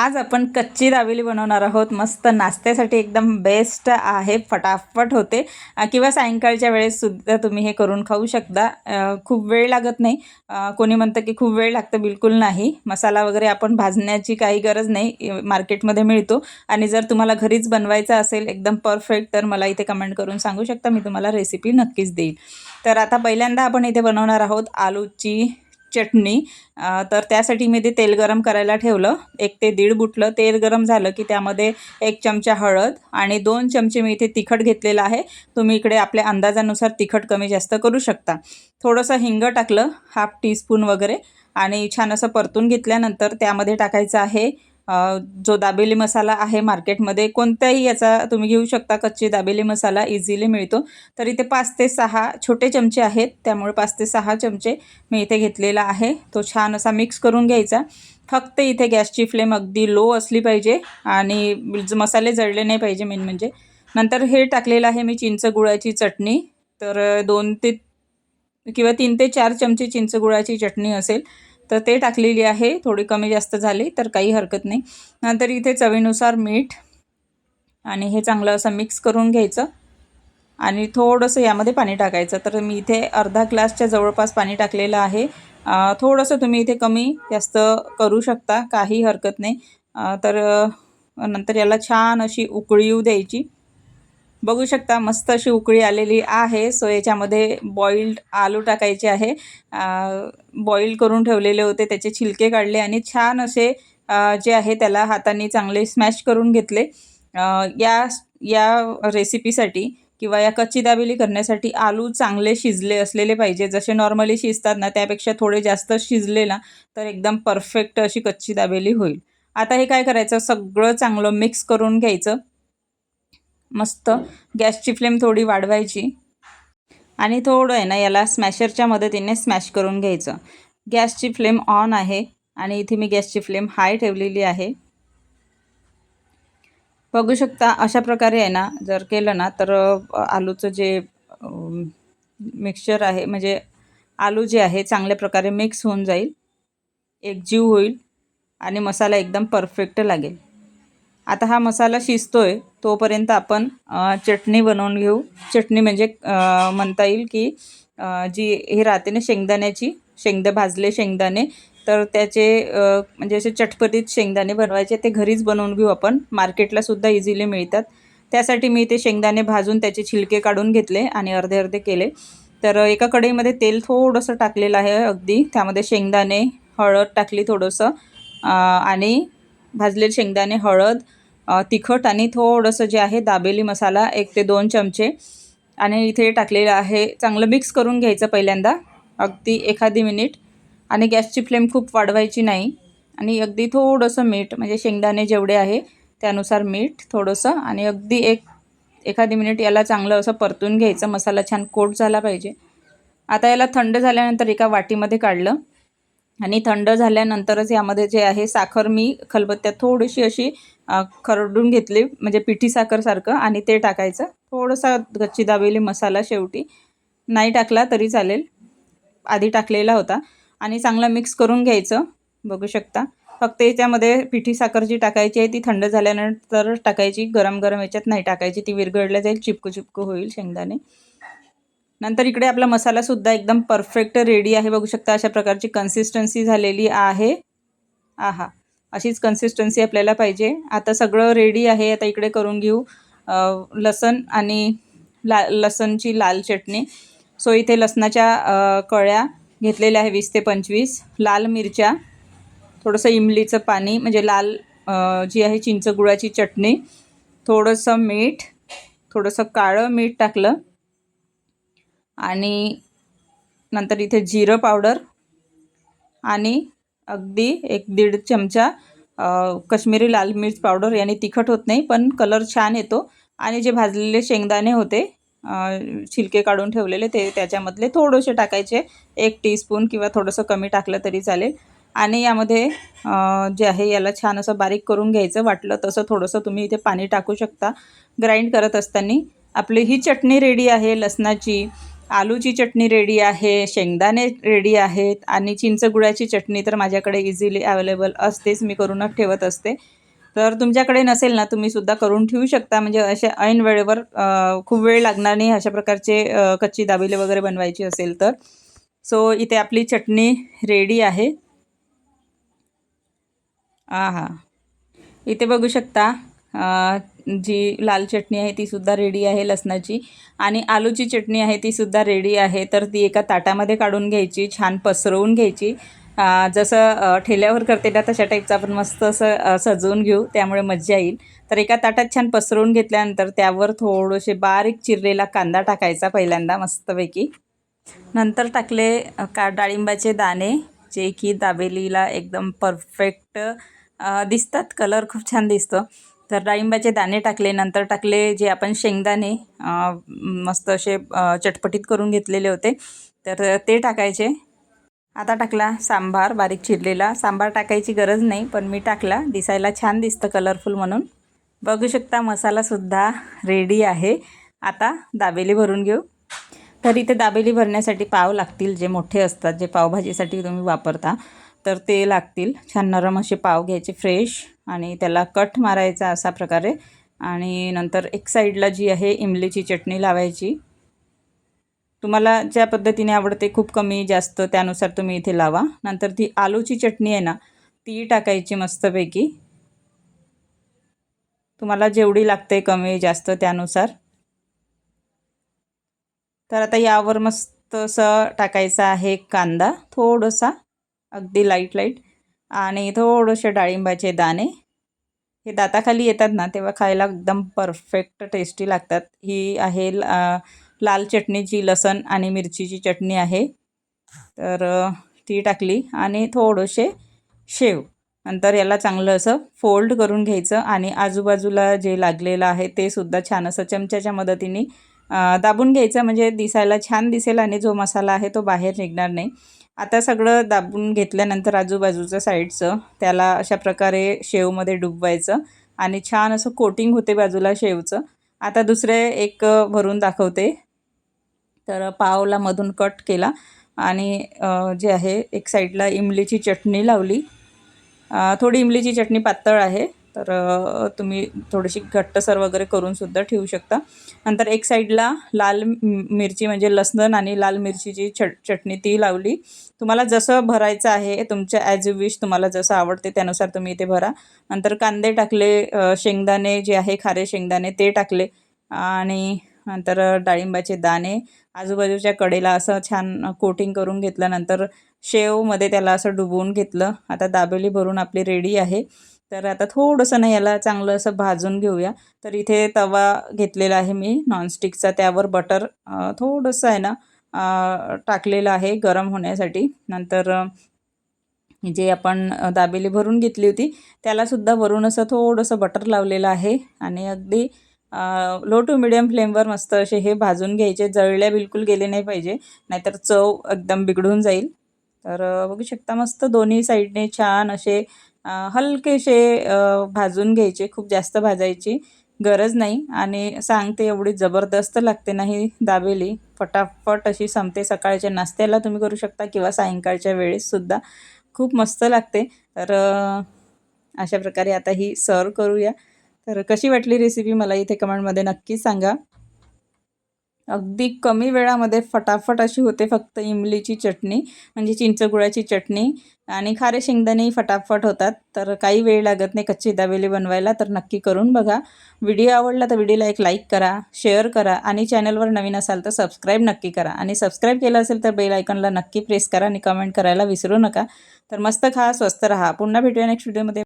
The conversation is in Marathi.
आज आपण कच्ची दाबेली बनवणार आहोत. मस्त नाश्त्यासाठी एकदम बेस्ट आहे. फटाफट होते. किंवा सायंकाळच्या वेळेससुद्धा तुम्ही हे करून खाऊ शकता. खूप वेळ लागत नाही. कोणी म्हणतं की खूप वेळ लागतं. बिलकुल नाही. मसाला वगैरे आपण भाजण्याची काही गरज नाही. मार्केटमध्ये मिळतो. आणि जर तुम्हाला घरीच बनवायचा असेल एकदम परफेक्ट तर मला इथे कमेंट करून सांगू शकता. मी तुम्हाला रेसिपी नक्कीच देईल. तर आता पहिल्यांदा आपण इथे बनवणार आहोत आलूची चटणी तर त्यासाठी मी ते तेल गरम करायला ठेवलं. एक ते दीड बुटलं तेल गरम झालं की त्यामध्ये एक चमचा हळद आणि दोन चमचे मी इथे तिखट घेतलेलं आहे. तुम्ही इकडे आपल्या अंदाजानुसार तिखट कमी जास्त करू शकता. थोडंसं हिंग टाकलं हाफ टीस्पून वगैरे आणि छान असं परतून घेतल्यानंतर त्यामध्ये टाकायचं आहे जो दाबेली मसाला आहे मार्केटमध्ये कोणत्याही याचा तुम्ही घेऊ शकता कच्ची दाबेली मसाला इझिली मिळतो. तर इथे पाच ते सहा छोटे चमचे आहेत त्यामुळे पाच ते सहा चमचे मी इथे घेतलेला आहे. तो छान असा मिक्स करून घ्यायचा. फक्त इथे गॅसची फ्लेम अगदी लो असली पाहिजे आणि मसाले जळले नाही पाहिजे मेन म्हणजे. नंतर हे टाकलेलं आहे मी चिंच गुळाची चटणी. तर दोन ते किंवा तीन ते चार चमचे चिंच गुळाची चटणी असेल. तर ते टाकलेली आहे. थोडी कमी जास्त झाली तर काही हरकत नाही. नंतर इथे चवीनुसार मीठ आणि हे चांगलं असं मिक्स करून घ्यायचं. आणि थोडंसं यामध्ये पाणी टाकायचं. तर मी इथे अर्धा ग्लासच्या जवळपास पाणी टाकलेलं आहे. थोडंसं तुम्ही इथे कमी जास्त करू शकता काही हरकत नाही. तर नंतर याला छान अशी उकळी येऊ द्यायची. बघू शकता मस्त अशी उकळी आलेली आहे. सो याच्यामध्ये बॉईल्ड आलू टाकायचे आहे. बॉईल करून ठेवलेले होते. त्याचे छिलके काढले आणि छान असे जे आहे त्याला हाताने चांगले स्मॅश करून घेतले. या या रेसिपीसाठी किंवा या कच्ची दाबेली करण्यासाठी आलू चांगले शिजले असलेले पाहिजे. जसे नॉर्मली शिजतात ना त्यापेक्षा थोडे जास्त शिजले ना तर एकदम परफेक्ट अशी कच्ची दाबेली होईल. आता हे काय करायचं? सगळं चांगलं मिक्स करून घ्यायचं. मस्त. गॅसची फ्लेम थोडी वाढवायची. आणि थोडं आहे ना याला स्मॅशरच्या मदतीने स्मॅश करून घ्यायचं. गॅसची फ्लेम ऑन आहे आणि इथे मी गॅसची फ्लेम हाय ठेवलेली आहे. बघू शकता अशा प्रकारे आहे ना जर केलं ना तर आलूचं जे मिक्सचर आहे म्हणजे आलू जे आहे चांगल्या प्रकारे मिक्स होऊन जाईल. एकजीव होईल आणि मसाला एकदम परफेक्ट लागेल. आता हा मसाला शिजतोय तोपर्यंत आपण चटणी बनवून घेऊ. चटणी म्हणजे म्हणता येईल की जी हे राहते ना शेंगदाण्याची शेंगदा भाजले शेंगदाणे तर त्याचे म्हणजे असे चटपटीत शेंगदाणे बनवायचे ते घरीच बनवून घेऊ आपण. मार्केटला सुद्धा इझिली मिळतात. त्यासाठी मी ते शेंगदाणे भाजून त्याचे छिलके काढून घेतले आणि अर्धे अर्धे केले. तर एका कढईमध्ये तेल थोडंसं टाकलेलं आहे अगदी. त्यामध्ये शेंगदाणे हळद टाकली थोडंसं आणि भाजलेले शेंगदाणे हळद तिखट आणि थोडंसं जे आहे दाबेली मसाला एक ते दोन चमचे. आणि इथे टाकलेलं आहे चांगलं मिक्स करून घ्यायचं पहिल्यांदा अगदी एखादी मिनिट आणि गॅसची फ्लेम खूप वाढवायची नाही. आणि अगदी थोडंसं मीठ म्हणजे शेंगदाणे जेवढे आहे त्यानुसार मीठ थोडंसं. आणि अगदी एक एखादी मिनिट याला चांगलं असं परतून घ्यायचं मसाला छान कोट झाला पाहिजे. आता याला थंड झाल्यानंतर एका वाटीमध्ये काढलं. आणि थंड झाल्यानंतरच यामध्ये जे आहे साखर मी खलबत्त्यात थोडीशी अशी खरडून घेतली म्हणजे पिठी साखरसारखं आणि ते टाकायचं. थोडंसा गच्ची दाबेली मसाला शेवटी. नाही टाकला तरी चालेल. आधी टाकलेला होता. आणि चांगला मिक्स करून घ्यायचं बघू शकता. फक्त याच्यामध्ये पिठी साखर जी टाकायची आहे ती थंड झाल्यानंतर टाकायची. गरम गरम याच्यात नाही टाकायची. ती विरघळल्या जाईल चिपकू चिपकू होईल शेंगदाणे. नंतर इकडे आपला मसालासुद्धा एकदम परफेक्ट रेडी आहे. बघू शकता अशा प्रकारची कन्सिस्टन्सी झालेली आहे. आहा अशीच कन्सिस्टन्सी आपल्याला पाहिजे. आता सगळं रेडी आहे. आता इकडे करून घेऊ. लसण आणि ला लसणची लाल चटणी. सो इथे लसणाच्या कळ्या घेतलेल्या आहे वीस ते पंचवीस. लाल मिरच्या थोडंसं इमलीचं पाणी म्हणजे लाल जी आहे चिंच गुळाची चटणी. थोडंसं मीठ थोडंसं काळं मीठ टाकलं. आणि नंतर इथे जिरं पावडर आणि अगदी एक दीड चमचा कश्मीरी लाल मिर्च पावडर. याने तिखट होत नाही पण कलर छान येतो. आणि जे भाजलेले शेंगदाणे होते छिलके काढून ठेवलेले ते त्याच्यामधले थोडेसे टाकायचे. एक टीस्पून किंवा थोडंसं कमी टाकलं तरी चालेल. आणि यामध्ये जे आहे याला छान असं बारीक करून घ्यायचं. वाटलं तसं थोडंसं तुम्ही इथे पाणी टाकू शकता. ग्राइंड करत असताना आपली ही चटणी रेडी आहे लसणाची. आलूची चटणी रेडी आहे शेंगदाणे रेडी आहेत आणि चिंचगुळाची चटणी तर माझ्याकडे इझिली अवेलेबल असतेच मी करूनच ठेवत असते. तर तुमच्याकडे नसेल ना तुम्ही सुद्धा करून ठेवू शकता. म्हणजे अशा ऐन वेळेवर खूप वेळ लागणार नाही अशा प्रकारचे कच्ची दाबिले वगैरे बनवायची असेल तर. सो इथे आपली चटणी रेडी आहे. हा इथे बघू शकता. जी लाल चटणी आहे तीसुद्धा रेडी आहे लसणाची. आणि आलूची चटणी आहे तीसुद्धा रेडी आहे. तर ती एका ताटामध्ये काढून घ्यायची छान पसरवून घ्यायची. जसं ठेल्यावर करते ना तशा टाईपचं आपण मस्त असं सजवून घेऊ. त्यामुळे मजा येईल. तर एका ताटात छान पसरवून घेतल्यानंतर त्यावर थोडेसे बारीक चिरलेला कांदा टाकायचा पहिल्यांदा मस्तपैकी. नंतर टाकले का डाळिंबाचे दाणे जे की दाबेलीला एकदम परफेक्ट दिसतात. कलर खूप छान दिसतो. तर डाळिंबाचे दाणे टाकले नंतर टाकले जे आपण शेंगदाणे मस्त असे चटपटीत करून घेतलेले होते. तर ते टाकायचे. आता टाकला सांबार बारीक चिरलेला. सांबार टाकायची गरज नाही पण मी टाकला. दिसायला छान दिसतं कलरफुल म्हणून. बघू शकता मसालासुद्धा रेडी आहे. आता दाबेली भरून घेऊ. तर इथे दाबेली भरण्यासाठी पाव लागतील जे मोठे असतात जे पावभाजीसाठी तुम्ही वापरता. तर ते लागतील. छान नरम असे पाव घ्यायचे फ्रेश आणि त्याला कट मारायचा असा प्रकारे. आणि नंतर एक साईडला जी आहे इमलीची चटणी लावायची. तुम्हाला ज्या पद्धतीने आवडते खूप कमी जास्त त्यानुसार तुम्ही इथे लावा. नंतर ती आलूची चटणी आहे ना ती टाकायची मस्तपैकी. तुम्हाला जेवढी लागते कमी जास्त त्यानुसार. तर आता यावर मस्त असं टाकायचा आहे कांदा थोडंसा. अगदी लाइट लाइट आणि थोडेसे डाळिंबाचे दाणे. हे दाताखाली येतात ना तेव्हा खायला एकदम परफेक्ट टेस्टी लागतात. ही आहे ला लाल चटणीची लसण आणि मिरचीची चटणी आहे. तर ती टाकली आणि थोडेसे शेव. नंतर याला चांगलं असं फोल्ड करून घ्यायचं आणि आजूबाजूला जे लागलेलं आहे ते सुद्धा छान असं चमच्याच्या मदतीने दाबून घ्यायचं. म्हणजे दिसायला छान दिसेल आणि जो मसाला आहे तो बाहेर निघणार नाही. आता सगळं दाबून घेतल्यानंतर आजूबाजूचं साईडचं त्याला अशा प्रकारे शेवमध्ये डुबवायचं आणि छान असं कोटिंग होते बाजूला शेवचं. आता दुसरे एक भरून दाखवते. तर पावला मधून कट केला आणि जे आहे एक साईडला इमलीची चटणी लावली. थोडी इमलीची चटणी पातळ आहे. तर तुम्ही थोडीशी घट्टसर वगैरे करून सुद्धा ठेवू शकता. नंतर एक साईडला लाल मिरची म्हणजे लसण आणि लाल मिरचीची चट चटणी ती लावली. तुम्हाला जसं भरायचं आहे तुमच्या ॲज यू विश तुम्हाला जसं आवडते त्यानुसार तुम्ही इथे भरा. नंतर कांदे टाकले शेंगदाणे जे आहे खारे शेंगदाणे ते टाकले. आणि नंतर डाळिंबाचे दाणे. आजूबाजूच्या कडेला असं छान कोटिंग करून घेतलं नंतर शेवमध्ये त्याला असं डुबवून घेतलं. आता दाबेली भरून आपली रेडी आहे. तर आता थोडंसं ना याला चांगलं असं भाजून घेऊया. तर इथे तवा घेतलेला आहे मी नॉनस्टिकचा त्यावर बटर थोडंसं आहे ना टाकलेलं आहे गरम होण्यासाठी. नंतर जे आपण दाबेली भरून घेतली होती त्यालासुद्धा वरून असं थोडंसं बटर लावलेलं आहे. आणि अगदी लो टू मिडियम फ्लेमवर मस्त असे हे भाजून घ्यायचे. जळल्या बिलकुल गेले नाही पाहिजे. नाहीतर चव एकदम बिघडून जाईल. तर बघू शकता मस्त दोन्ही साईडने छान असे हलकेसे भाजून घ्यायचे खूप जास्त भाजायची गरज नाही. आणि सांगते एवढी जबरदस्त लागते नाही दाबेली. फटाफट अशी संपते. सकाळच्या नाश्त्याला तुम्ही करू शकता किंवा सायंकाळच्या वेळेससुद्धा खूप मस्त लागते. तर अशा प्रकारे आता ही सर्व करूया. तर कशी वाटली रेसिपी मला इथे कमेंटमध्ये नक्की सांगा. अगदी कमी वेळामध्ये फटाफट अशी होते फक्त इमलीची चटणी म्हणजे चिंचगुळाची चटणी आणि खारे शेंगदाणेही फटाफट होतात. तर काही वेळ लागत नाही कच्ची दाबेली बनवायला तर नक्की करून बघा. व्हिडिओ आवडला तर व्हिडिओला एक लाईक करा शेअर करा आणि चॅनलवर नवीन असाल तर सबस्क्राईब नक्की करा. आणि सबस्क्राईब केलं असेल तर बेल आयकॉनला नक्की प्रेस करा आणि कमेंट करायला विसरू नका. तर मस्त खा स्वस्त राहा. पुन्हा भेटूया नेक्स्ट व्हिडिओमध्ये